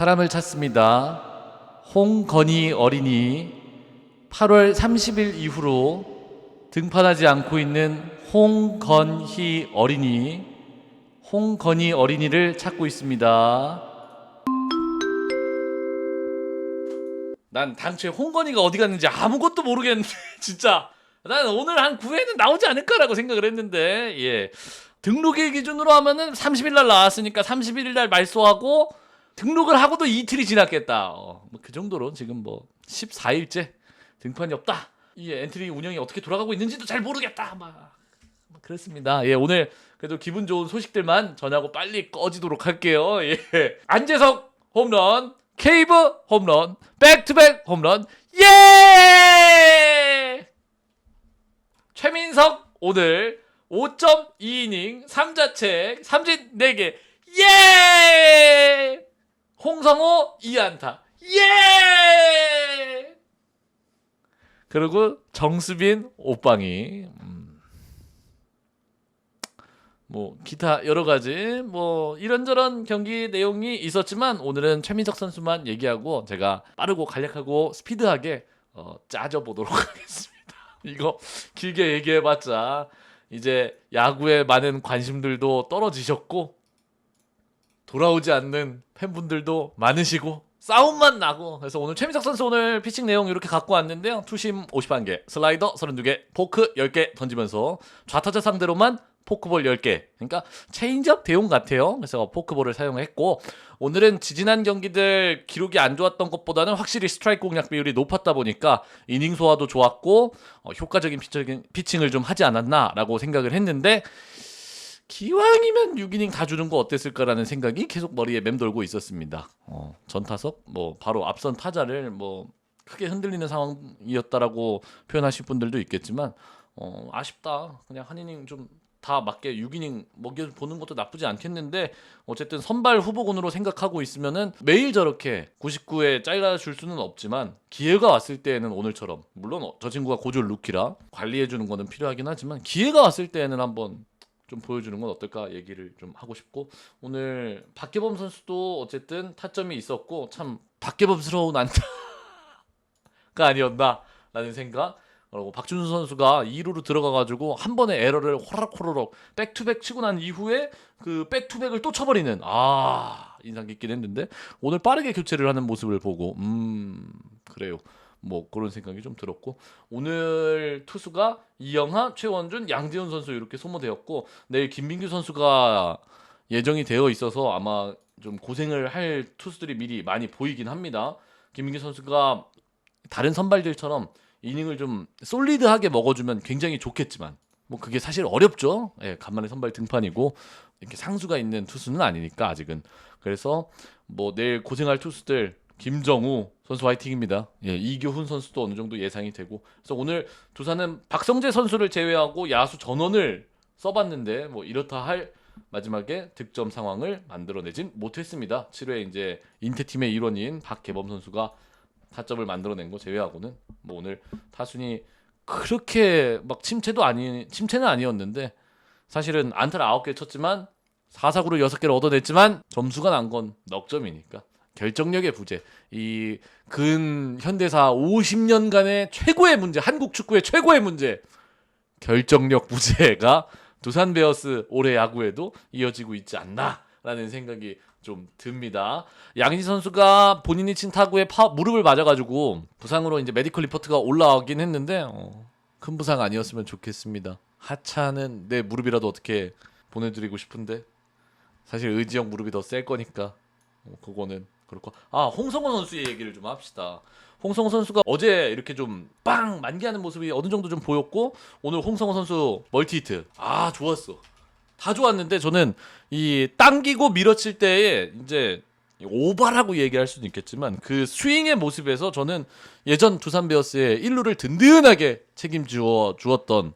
사람을 찾습니다. 홍건희 어린이 8월 30일 이후로 등판하지 않고 있는 홍건희 어린이 홍건희 어린이를 찾고 있습니다. 난 당초에 홍건희가 어디 갔는지 아무것도 모르겠는데 진짜 난 오늘 한 9회는 나오지 않을까라고 생각을 했는데 예 등록일 기준으로 하면은 30일 날 나왔으니까 31일 날 말소하고 등록을 하고도 이틀이 지났겠다. 어, 뭐그 정도로 지금 뭐 14일째 등판이 없다. 이 엔트리 운영이 어떻게 돌아가고 있는지도 잘 모르겠다. 막, 막 그렇습니다. 예, 오늘 그래도 기분 좋은 소식들만 전하고 빨리 꺼지도록 할게요. 예. 안재석 홈런, 케이브 홈런, 백투백 홈런. 예! 최민석 오늘 5.2이닝 3자책 3진 4개. 예! 홍성호 2안타. 예! 그리고 정수빈 오빵이 음, 뭐 기타 여러 가지 뭐 이런저런 경기 내용이 있었지만 오늘은 최민석 선수만 얘기하고 제가 빠르고 간략하고 스피드하게 어, 짜져 보도록 하겠습니다. 이거 길게 얘기해봤자 이제 야구에 많은 관심들도 떨어지셨고 돌아오지 않는 팬분들도 많으시고 싸움만 나고 그래서 오늘 최민석 선수 오늘 피칭 내용 이렇게 갖고 왔는데요. 투심 51개 슬라이더 32개 포크 10개 던지면서 좌타자 상대로만 포크볼 10개. 그러니까 체인지업 대용 같아요. 그래서 포크볼을 사용했고 오늘은 지지난 경기들 기록이 안 좋았던 것보다는 확실히 스트라이크 공략 비율이 높았다 보니까 이닝 소화도 좋았고 어, 효과적인 피칭을 좀 하지 않았나라고 생각을 했는데 기왕이면 6이닝 다 주는 거 어땠을까라는 생각이 계속 머리에 맴돌고 있었습니다. 어, 전타석 뭐 바로 앞선 타자를 뭐 크게 흔들리는 상황이었다라고 표현하실 분들도 있겠지만 어, 아쉽다. 그냥 한 이닝 좀 다 맞게 6이닝 먹여 보는 것도 나쁘지 않겠는데 어쨌든 선발 후보군으로 생각하고 있으면은 매일 저렇게 99에 잘라 줄 수는 없지만 기회가 왔을 때에는 오늘처럼 물론 어, 저 친구가 고졸 루키라 관리해 주는 거는 필요하긴 하지만 기회가 왔을 때에는 한번 좀 보여주는 건 어떨까 얘기를 좀 하고 싶고 오늘 박계범 선수도 어쨌든 타점이 있었고 참 박계범스러운 안타가 아니었나라는 생각. 그리고 박준수 선수가 2루로 들어가가지고 한 번의 에러를 호락호락 백투백 치고 난 이후에 그 백투백을 또 쳐버리는 아 인상 깊긴 했는데 오늘 빠르게 교체를 하는 모습을 보고 음 그래요 뭐 그런 생각이 좀 들었고 오늘 투수가 이영하, 최원준, 양지훈 선수 이렇게 소모되었고 내일 김민규 선수가 예정이 되어 있어서 아마 좀 고생을 할 투수들이 미리 많이 보이긴 합니다. 김민규 선수가 다른 선발들처럼 이닝을 좀 솔리드하게 먹어주면 굉장히 좋겠지만 뭐 그게 사실 어렵죠. 예, 간만에 선발 등판이고 이렇게 상수가 있는 투수는 아니니까 아직은 그래서 뭐 내일 고생할 투수들 김정우 선수 화이팅입니다. 예, 이교훈 선수도 어느 정도 예상이 되고 그래서 오늘 두산은 박성재 선수를 제외하고 야수 전원을 써봤는데 뭐 이렇다 할 마지막에 득점 상황을 만들어내진 못했습니다. 7회 이제 인태팀의 일원인 박계범 선수가 타점을 만들어낸 거 제외하고는 뭐 오늘 타순이 그렇게 막 침체도 아니 침체는 아니었는데 사실은 안타를 9개 쳤지만 4사구를 6개를 얻어냈지만 점수가 난 건 넉 점이니까 결정력의 부재. 이 근 현대사 50년간의 최고의 문제, 한국 축구의 최고의 문제. 결정력 부재가 두산 베어스 올해 야구에도 이어지고 있지 않나라는 생각이 좀 듭니다. 양희지 선수가 본인이 친 타구에 파, 무릎을 맞아가지고 부상으로 이제 메디컬 리포트가 올라오긴 했는데 어, 큰 부상 아니었으면 좋겠습니다. 하차는 내 무릎이라도 어떻게 보내드리고 싶은데 사실 의지형 무릎이 더 셀 거니까 어, 그거는 그렇고 아 홍성호 선수의 얘기를 좀 합시다. 홍성호 선수가 어제 이렇게 좀 빵 만개하는 모습이 어느 정도 좀 보였고 오늘 홍성호 선수 멀티히트 아 좋았어. 다 좋았는데 저는 이 당기고 밀어칠 때에 이제 오바라고 얘기할 수도 있겠지만 그 스윙의 모습에서 저는 예전 두산 베어스의 1루를 든든하게 책임지어 주었던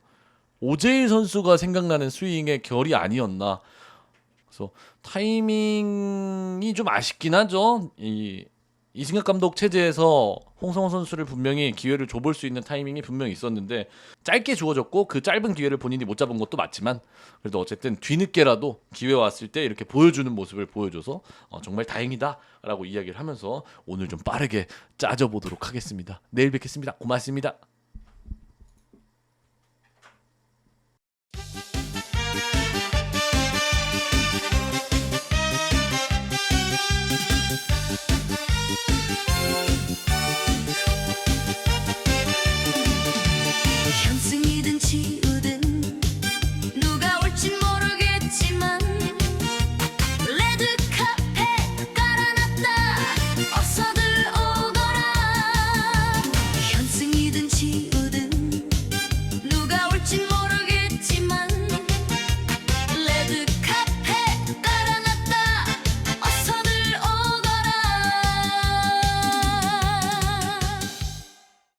오재일 선수가 생각나는 스윙의 결이 아니었나. 그래서 타이밍이 좀 아쉽긴 하죠. 이 이승엽 감독 체제에서 홍성호 선수를 분명히 기회를 줘볼 수 있는 타이밍이 분명히 있었는데 짧게 주어졌고 그 짧은 기회를 본인이 못 잡은 것도 맞지만 그래도 어쨌든 뒤늦게라도 기회 왔을 때 이렇게 보여주는 모습을 보여줘서 어, 정말 다행이다라고 이야기를 하면서 오늘 좀 빠르게 짜져 보도록 하겠습니다. 내일 뵙겠습니다. 고맙습니다.